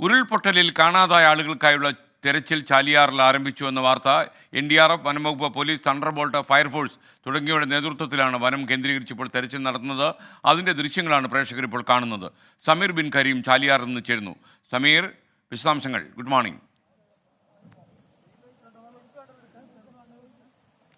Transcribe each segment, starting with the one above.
ഉരുൾപൊട്ടലിൽ കാണാതായ ആളുകൾക്കായുള്ള തെരച്ചിൽ ചാലിയാറിൽ ആരംഭിച്ചു എന്ന വാർത്ത എൻ ഡി ആർ എഫ് വനംവകുപ്പ് പോലീസ് തണ്ടർബോൾട്ട് ഫയർഫോഴ്സ് തുടങ്ങിയവരുടെ നേതൃത്വത്തിലാണ് വനം കേന്ദ്രീകരിച്ച് ഇപ്പോൾ തെരച്ചിൽ നടത്തുന്നത്. അതിന്റെ ദൃശ്യങ്ങളാണ് പ്രേക്ഷകർ ഇപ്പോൾ കാണുന്നത്. സമീർ ബിൻ കരീം ചാലിയാറിൽ നിന്ന് ചേരുന്നു. സമീർ വിശദാംശങ്ങൾ. Good morning.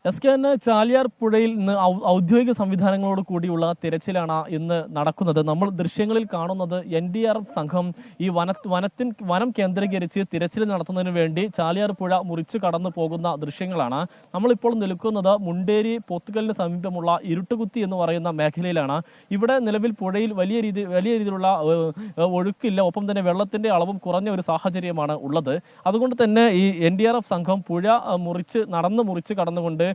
എസ് കെ എന്ന ചാലിയാർ പുഴയിൽ നിന്ന് ഔദ്യോഗിക സംവിധാനങ്ങളോട് കൂടിയുള്ള തിരച്ചിലാണ് ഇന്ന് നടക്കുന്നത്. നമ്മൾ ദൃശ്യങ്ങളിൽ കാണുന്നത് എൻ ഡി ആർ എഫ് സംഘം ഈ വന വനത്തിൻ വനം കേന്ദ്രീകരിച്ച് തിരച്ചിൽ നടത്തുന്നതിന് വേണ്ടി ചാലിയാർ പുഴ മുറിച്ച് കടന്നു പോകുന്ന ദൃശ്യങ്ങളാണ്. നമ്മളിപ്പോൾ നിൽക്കുന്നത് മുണ്ടേരി പോത്തുകലിന് സമീപമുള്ള ഇരുട്ടുകുത്തി എന്ന് പറയുന്ന മേഖലയിലാണ്. ഇവിടെ നിലവിൽ പുഴയിൽ വലിയ രീതി വലിയ രീതിയിലുള്ള ഒഴുക്കില്ല. ഒപ്പം തന്നെ വെള്ളത്തിന്റെ അളവും കുറഞ്ഞ ഒരു സാഹചര്യമാണ് ഉള്ളത്. അതുകൊണ്ട് തന്നെ ഈ എൻ ഡി ആർ എഫ് സംഘം പുഴ മുറിച്ച് നടന്ന് മുറിച്ച് കടന്നുകൊണ്ട്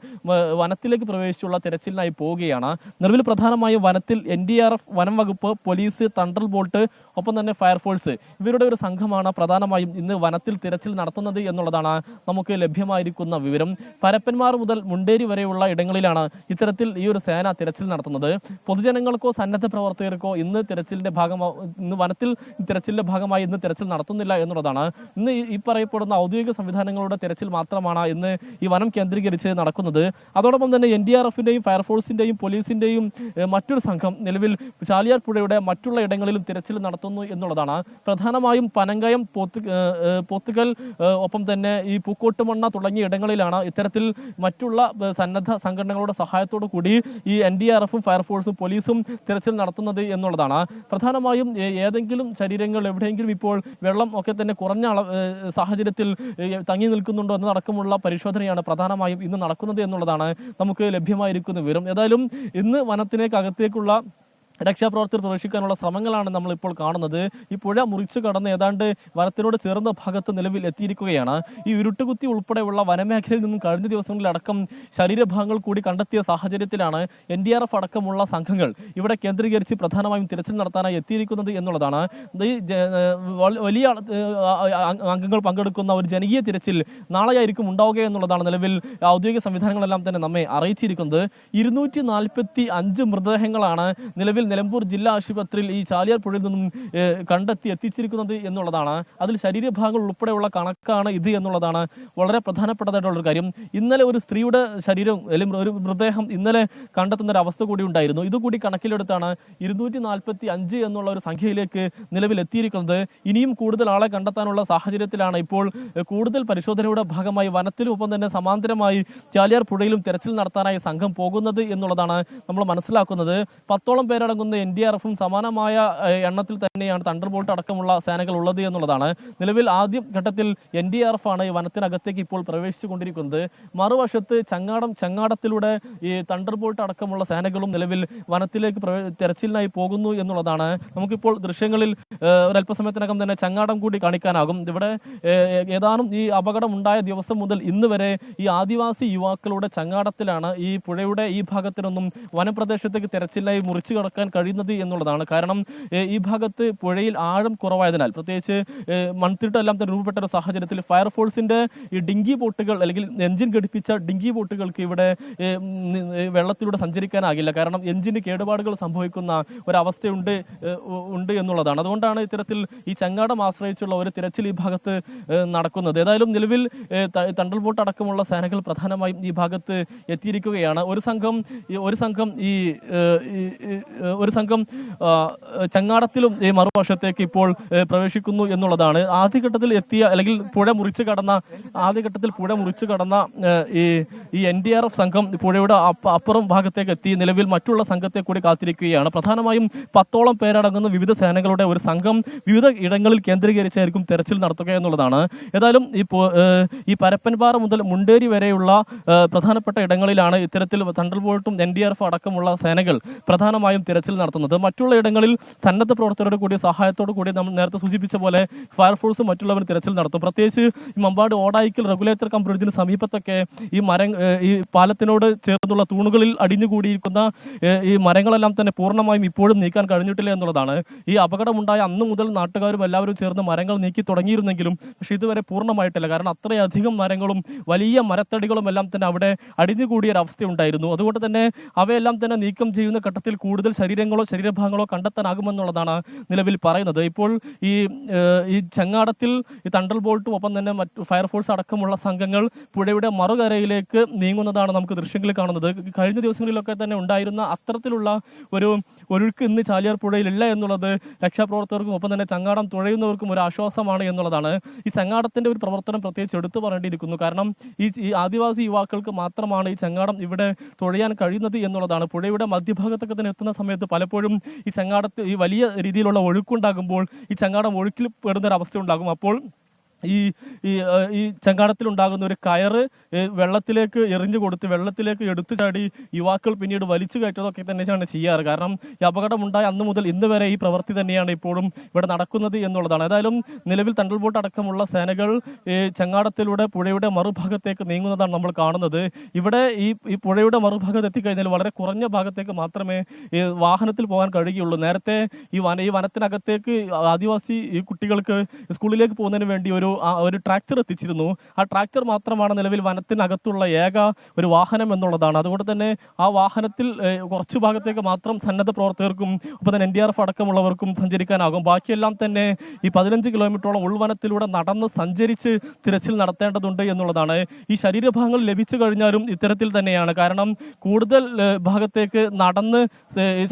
വനത്തിലേക്ക് പ്രവേശിച്ചുള്ള തിരച്ചിലിനായി പോവുകയാണ്. നിലവിൽ പ്രധാനമായും വനത്തിൽ എൻ ഡി ആർ എഫ് വനം വകുപ്പ് പോലീസ് തണ്ടൽ ബോൾട്ട് ഒപ്പം തന്നെ ഫയർഫോഴ്സ് ഇവരുടെ ഒരു സംഘമാണ് പ്രധാനമായും ഇന്ന് വനത്തിൽ തിരച്ചിൽ നടത്തുന്നത് എന്നുള്ളതാണ് നമുക്ക് ലഭ്യമായിരിക്കുന്ന വിവരം. പരപ്പന്മാർ മുതൽ മുണ്ടേരി വരെയുള്ള ഇടങ്ങളിലാണ് ഇത്തരത്തിൽ ഈ ഒരു സേന തിരച്ചിൽ നടത്തുന്നത്. പൊതുജനങ്ങൾക്കോ സന്നദ്ധ പ്രവർത്തകർക്കോ ഇന്ന് തിരച്ചിലിന്റെ ഭാഗമാ ഇന്ന് വനത്തിൽ തിരച്ചിലിന്റെ ഭാഗമായി ഇന്ന് തിരച്ചിൽ നടത്തുന്നില്ല എന്നുള്ളതാണ്. ഇന്ന് ഈ പറയപ്പെടുന്ന ഔദ്യോഗിക സംവിധാനങ്ങളുടെ തിരച്ചിൽ മാത്രമാണ് ഇന്ന് ഈ വനം കേന്ദ്രീകരിച്ച് നടക്കുന്നത്. അതോടൊപ്പം തന്നെ എൻ ഡി ആർ എഫിന്റെയും ഫയർഫോഴ്സിന്റെയും പോലീസിന്റെയും മറ്റൊരു സംഘം നിലവിൽ ചാലിയാർ പുഴയുടെ മറ്റുള്ള ഇടങ്ങളിലും തിരച്ചിൽ നടത്തുന്നു എന്നുള്ളതാണ്. പ്രധാനമായും പനങ്കയം പോത്ത് പോത്തുകൽ ഒപ്പം തന്നെ ഈ പൂക്കോട്ടുമണ്ണ തുടങ്ങിയ ഇടങ്ങളിലാണ് ഇത്തരത്തിൽ മറ്റുള്ള സന്നദ്ധ സംഘടനകളുടെ സഹായത്തോടു കൂടി ഈ എൻ ഡി ആർ എഫും ഫയർഫോഴ്സും പോലീസും തിരച്ചിൽ നടത്തുന്നത് എന്നുള്ളതാണ്. പ്രധാനമായും ഏതെങ്കിലും ശരീരങ്ങൾ എവിടെയെങ്കിലും ഇപ്പോൾ വെള്ളം ഒക്കെ തന്നെ കുറഞ്ഞ സാഹചര്യത്തിൽ തങ്ങി നിൽക്കുന്നുണ്ടോ എന്നതടക്കമുള്ള പരിശോധനയാണ് പ്രധാനമായും ഇന്ന് നടക്കുന്നത്. എന്നുള്ളതാണ് നമുക്ക് ലഭ്യമായിരിക്കുന്ന വിവരം. ഏതായാലും ഇന്ന് വനത്തിലേക്ക് അകത്തേക്കുള്ള രക്ഷാപ്രവർത്തകർ പ്രവേശിക്കാനുള്ള ശ്രമങ്ങളാണ് നമ്മൾ ഇപ്പോൾ കാണുന്നത്. ഈ പുഴ മുറിച്ചു കടന്ന് ഏതാണ്ട് വനത്തിനോട് ചേർന്ന ഭാഗത്ത് നിലവിൽ എത്തിയിരിക്കുകയാണ്. ഈ ഉരുട്ടുകുത്തി ഉൾപ്പെടെയുള്ള വനമേഖലയിൽ നിന്നും കഴിഞ്ഞ ദിവസങ്ങളിലടക്കം ശരീരഭാഗങ്ങൾ കൂടി കണ്ടെത്തിയ സാഹചര്യത്തിലാണ് എൻ ഡി ആർ എഫ് അടക്കമുള്ള സംഘങ്ങൾ ഇവിടെ കേന്ദ്രീകരിച്ച് പ്രധാനമായും തിരച്ചിൽ നടത്താനായി എത്തിയിരിക്കുന്നത് എന്നുള്ളതാണ്. ഈ വലിയ അംഗങ്ങൾ പങ്കെടുക്കുന്ന ഒരു ജനകീയ തിരച്ചിൽ നാളെയായിരിക്കും ഉണ്ടാവുക എന്നുള്ളതാണ് നിലവിൽ ഔദ്യോഗിക സംവിധാനങ്ങളെല്ലാം തന്നെ നമ്മെ അറിയിച്ചിരിക്കുന്നത്. ഇരുന്നൂറ്റി മൃതദേഹങ്ങളാണ് നിലവിൽ നിലമ്പൂർ ജില്ലാ ആശുപത്രിയിൽ ഈ ചാലിയാർ പുഴയിൽ നിന്നും കണ്ടെത്തി എത്തിച്ചിരിക്കുന്നത് എന്നുള്ളതാണ്. അതിൽ ശരീരഭാഗങ്ങൾ ഉൾപ്പെടെയുള്ള കണക്കാണ് ഇത് എന്നുള്ളതാണ് വളരെ പ്രധാനപ്പെട്ടതായിട്ടുള്ള ഒരു കാര്യം. ഇന്നലെ ഒരു സ്ത്രീയുടെ ശരീരം അല്ലെങ്കിൽ ഒരു മൃതദേഹം ഇന്നലെ കണ്ടെത്തുന്ന ഒരു അവസ്ഥ കൂടി ഉണ്ടായിരുന്നു. ഇതുകൂടി കണക്കിലെടുത്താണ് ഇരുന്നൂറ്റി നാൽപ്പത്തി അഞ്ച് എന്നുള്ള ഒരു സംഖ്യയിലേക്ക് നിലവിലെത്തിയിരിക്കുന്നത്. ഇനിയും കൂടുതൽ ആളെ കണ്ടെത്താനുള്ള സാഹചര്യത്തിലാണ് ഇപ്പോൾ കൂടുതൽ പരിശോധനയുടെ ഭാഗമായി വനത്തിനൊപ്പം തന്നെ സമാന്തരമായി ചാലിയാർ പുഴയിലും തെരച്ചിൽ നടത്താനായി സംഘം പോകുന്നത് എന്നുള്ളതാണ് നമ്മൾ മനസ്സിലാക്കുന്നത്. പത്തോളം പേരടങ്ങുന്ന എൻ ഡി ആർ എഫും സമാനമായ എണ്ണത്തിൽ തന്നെയാണ് തണ്ടർ ബോൾട്ട് അടക്കമുള്ള സേനകൾ ഉള്ളത് എന്നുള്ളതാണ്. നിലവിൽ ആദ്യ ഘട്ടത്തിൽ എൻ ഡി ആർ എഫ് ആണ് വനത്തിനകത്തേക്ക് ഇപ്പോൾ പ്രവേശിച്ചു കൊണ്ടിരിക്കുന്നത് മറുവശത്ത് ചങ്ങാടം ചങ്ങാടത്തിലൂടെ ഈ തണ്ടർ ബോൾട്ട് അടക്കമുള്ള സേനകളും നിലവിൽ വനത്തിലേക്ക് തെരച്ചിലിനായി പോകുന്നു എന്നുള്ളതാണ്. നമുക്കിപ്പോൾ ദൃശ്യങ്ങളിൽ ഒരല്പസമയത്തിനകം തന്നെ ചങ്ങാടം കൂടി കാണിക്കാനാകും. ഇവിടെ ഏതാനും ഈ അപകടം ഉണ്ടായ ദിവസം മുതൽ ഇന്ന് വരെ ഈ ആദിവാസി യുവാക്കളുടെ ചങ്ങാടത്തിലാണ് ഈ പുഴയുടെ ഈ ഭാഗത്തിനൊന്നും വനപ്രദേശത്തേക്ക് തെരച്ചിലായി മുറിച്ചു കടക്കാൻ കഴിയുന്നത് എന്നുള്ളതാണ്. കാരണം ഈ ഭാഗത്ത് പുഴയിൽ ആഴം കുറവായതിനാൽ പ്രത്യേകിച്ച് മൺതിട്ടെല്ലാം തന്നെ രൂപപ്പെട്ട ഒരു സാഹചര്യത്തിൽ ഫയർഫോഴ്സിന്റെ ഈ ഡിങ്കി ബോട്ടുകൾ അല്ലെങ്കിൽ എഞ്ചിൻ ഘടിപ്പിച്ച ഡിങ്കി ബോട്ടുകൾക്ക് ഇവിടെ വെള്ളത്തിലൂടെ സഞ്ചരിക്കാനാകില്ല. കാരണം എഞ്ചിന് കേടുപാടുകൾ സംഭവിക്കുന്ന ഒരവസ്ഥയുണ്ട് ഉണ്ട് എന്നുള്ളതാണ്. അതുകൊണ്ടാണ് ഇത്തരത്തിൽ ഈ ചങ്ങാടം ആശ്രയിച്ചുള്ള ഒരു തിരച്ചിൽ ഈ ഭാഗത്ത് നടക്കുന്നത്. ഏതായാലും നിലവിൽ തണ്ടൽ ബോട്ട് അടക്കമുള്ള സേനകൾ പ്രധാനമായും ഈ ഭാഗത്ത് എത്തിയിരിക്കുകയാണ്. ഒരു സംഘം ഒരു സംഘം ഈ ഒരു സംഘം ചങ്ങാടത്തിലും ഈ മറുവശത്തേക്ക് ഇപ്പോൾ പ്രവേശിക്കുന്നു എന്നുള്ളതാണ്. ആദ്യഘട്ടത്തിൽ എത്തിയ അല്ലെങ്കിൽ പുഴ മുറിച്ച് കടന്ന ആദ്യഘട്ടത്തിൽ പുഴ മുറിച്ച് കടന്ന ഈ ഈ എൻ ഡി ആർ എഫ് സംഘം പുഴയുടെ അപ്പുറം ഭാഗത്തേക്ക് എത്തി. നിലവിൽ മറ്റുള്ള സംഘത്തെ കൂടി കാത്തിരിക്കുകയാണ്. പ്രധാനമായും പത്തോളം പേരടങ്ങുന്ന വിവിധ സേനകളുടെ ഒരു സംഘം വിവിധ ഇടങ്ങളിൽ കേന്ദ്രീകരിച്ചായിരിക്കും തെരച്ചിൽ നടത്തുക എന്നുള്ളതാണ്. ഏതായാലും ഈ ഈ പരപ്പൻപാറ മുതൽ മുണ്ടേരി വരെയുള്ള പ്രധാനപ്പെട്ട ഇടങ്ങളിലാണ് ഇത്തരത്തിൽ തണ്ടൽ ബോൾട്ടും എൻ ഡി ആർ എഫ് അടക്കമുള്ള സേനകൾ പ്രധാനമായും തിരച്ചിൽ നടത്തുന്നത്. മറ്റുള്ള ഇടങ്ങളിൽ സന്നദ്ധ പ്രവർത്തകരുടെ കൂടി സഹായത്തോടു കൂടി നമ്മൾ നേരത്തെ സൂചിപ്പിച്ച പോലെ ഫയർഫോഴ്സ് മറ്റുള്ളവർ തിരച്ചിൽ നടത്തും. പ്രത്യേകിച്ച് ഈ മമ്പാട് ഓടായിക്കൽ റെഗുലേറ്റർ കം ബ്രിഡ്ജിന് സമീപത്തൊക്കെ ഈ മരം ഈ പാലത്തിനോട് ചേർന്നുള്ള തൂണുകളിൽ അടിഞ്ഞുകൂടിയിരിക്കുന്ന ഈ മരങ്ങളെല്ലാം തന്നെ പൂർണമായും ഇപ്പോഴും നീക്കാൻ കഴിഞ്ഞിട്ടില്ല എന്നുള്ളതാണ്. ഈ അപകടമുണ്ടായ അന്ന് മുതൽ നാട്ടുകാരും എല്ലാവരും ചേർന്ന് മരങ്ങൾ നീക്കി തുടങ്ങിയിരുന്നെങ്കിലും പക്ഷേ ഇതുവരെ പൂർണമായിട്ടില്ല. കാരണം അത്രയധികം മരങ്ങളും വലിയ മരത്തടികളും എല്ലാം തന്നെ അവിടെ അടിഞ്ഞുകൂടിയ ഉണ്ടായിരുന്നു അതുകൊണ്ട് തന്നെ അവയെല്ലാം തന്നെ നീക്കം ചെയ്യുന്ന ഘട്ടത്തിൽ കൂടുതൽ ശരീര ശരീരങ്ങളോ ശരീരഭാഗങ്ങളോ കണ്ടെത്താനാകുമെന്നുള്ളതാണ് നിലവിൽ പറയുന്നത്. ഇപ്പോൾ ഈ ഈ ചങ്ങാടത്തിൽ ഈ തണ്ടൽ ബോൾട്ടും ഒപ്പം തന്നെ മറ്റ് ഫയർഫോഴ്സ് അടക്കമുള്ള സംഘങ്ങൾ പുഴയുടെ മറുകരയിലേക്ക് നീങ്ങുന്നതാണ് നമുക്ക് ദൃശ്യങ്ങളിൽ കാണുന്നത്. കഴിഞ്ഞ ദിവസങ്ങളിലൊക്കെ തന്നെ ഉണ്ടായിരുന്ന അത്തരത്തിലുള്ള ഒരു ഒഴുക്ക് ഇന്ന് ചാലിയാർ പുഴയിലില്ല എന്നുള്ളത് രക്ഷാപ്രവർത്തകർക്കും ഒപ്പം തന്നെ ചങ്ങാടം തുഴയുന്നവർക്കും ഒരു ആശ്വാസമാണ് എന്നുള്ളതാണ്. ഈ ചങ്ങാടത്തിന്റെ ഒരു പ്രവർത്തനം പ്രത്യേകിച്ച് എടുത്തു പറയേണ്ടിയിരിക്കുന്നു. കാരണം ഈ ഈ ആദിവാസി യുവാക്കൾക്ക് മാത്രമാണ് ഈ ചങ്ങാടം ഇവിടെ തുഴയാൻ കഴിയുന്നത് എന്നുള്ളതാണ്. പുഴയുടെ മധ്യഭാഗത്തൊക്കെ തന്നെ എത്തുന്ന സമയത്ത് പലപ്പോഴും ഈ ചങ്ങാടത്ത് ഈ വലിയ രീതിയിലുള്ള ഒഴുക്കുണ്ടാകുമ്പോൾ ഈ ചങ്ങാടം ഒഴുക്കിൽ പെടുന്ന ഒരു അവസ്ഥ ഉണ്ടാകും അപ്പോൾ ഈ ഈ ഈ ചങ്ങാടത്തിൽ ഉണ്ടാകുന്ന ഒരു കയറ് വെള്ളത്തിലേക്ക് എറിഞ്ഞു കൊടുത്ത് വെള്ളത്തിലേക്ക് എടുത്തു ചാടി യുവാക്കൾ പിന്നീട് വലിച്ചു കയറ്റതൊക്കെ തന്നെയാണ് ചെയ്യാറ്. കാരണം ഈ അപകടമുണ്ടായ അന്ന് മുതൽ ഇന്ന് വരെ ഈ പ്രവൃത്തി തന്നെയാണ് ഇപ്പോഴും ഇവിടെ നടക്കുന്നത് എന്നുള്ളതാണ്. ഏതായാലും നിലവിൽ തണ്ടൽ ബോട്ട് അടക്കമുള്ള സേനകൾ ഈ ചെങ്ങാടത്തിലൂടെ പുഴയുടെ മറുഭാഗത്തേക്ക് നീങ്ങുന്നതാണ് നമ്മൾ കാണുന്നത്. ഇവിടെ ഈ ഈ പുഴയുടെ മറുഭാഗത്ത് എത്തിക്കഴിഞ്ഞാൽ വളരെ കുറഞ്ഞ ഭാഗത്തേക്ക് മാത്രമേ ഈ വാഹനത്തിൽ പോകാൻ കഴിയുകയുള്ളൂ. നേരത്തെ ഈ വന ഈ വനത്തിനകത്തേക്ക് ആദിവാസി ഈ കുട്ടികൾക്ക് സ്കൂളിലേക്ക് പോകുന്നതിന് വേണ്ടി ഒരു ഒരു ട്രാക്ടർ എത്തിച്ചിരുന്നു. ആ ട്രാക്ടർ മാത്രമാണ് നിലവിൽ വനത്തിനകത്തുള്ള ഏക ഒരു വാഹനം എന്നുള്ളതാണ്. അതുകൊണ്ട് തന്നെ ആ വാഹനത്തിൽ കുറച്ചു ഭാഗത്തേക്ക് മാത്രം സന്നദ്ധ പ്രവർത്തകർക്കും ഒപ്പം തന്നെ എൻ ഡി ആർ എഫ് അടക്കമുള്ളവർക്കും സഞ്ചരിക്കാനാകും. ബാക്കിയെല്ലാം തന്നെ ഈ പതിനഞ്ച് കിലോമീറ്ററോളം ഉൾവനത്തിലൂടെ നടന്ന് സഞ്ചരിച്ച് തിരച്ചിൽ നടത്തേണ്ടതുണ്ട് എന്നുള്ളതാണ്. ഈ ശരീരഭാഗങ്ങൾ ലഭിച്ചു കഴിഞ്ഞാലും ഇത്തരത്തിൽ തന്നെയാണ്. കാരണം കൂടുതൽ ഭാഗത്തേക്ക് നടന്ന്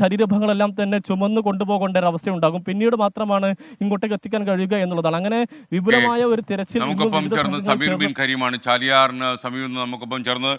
ശരീരഭാഗങ്ങളെല്ലാം തന്നെ ചുമന്ന് കൊണ്ടുപോകേണ്ട ഒരു അവസ്ഥയുണ്ടാകും. പിന്നീട് മാത്രമാണ് ഇങ്ങോട്ടേക്ക് എത്തിക്കാൻ കഴിയുക എന്നുള്ളതാണ്. അങ്ങനെ വിപുലമായ ഒരു തിരച്ചിൽ നമുക്കൊപ്പം ചേർന്ന് സമീർ ബിൻ കരീമാണ്. ചാലിയാറിന് സമീപം നമുക്കൊപ്പം ചേർന്ന്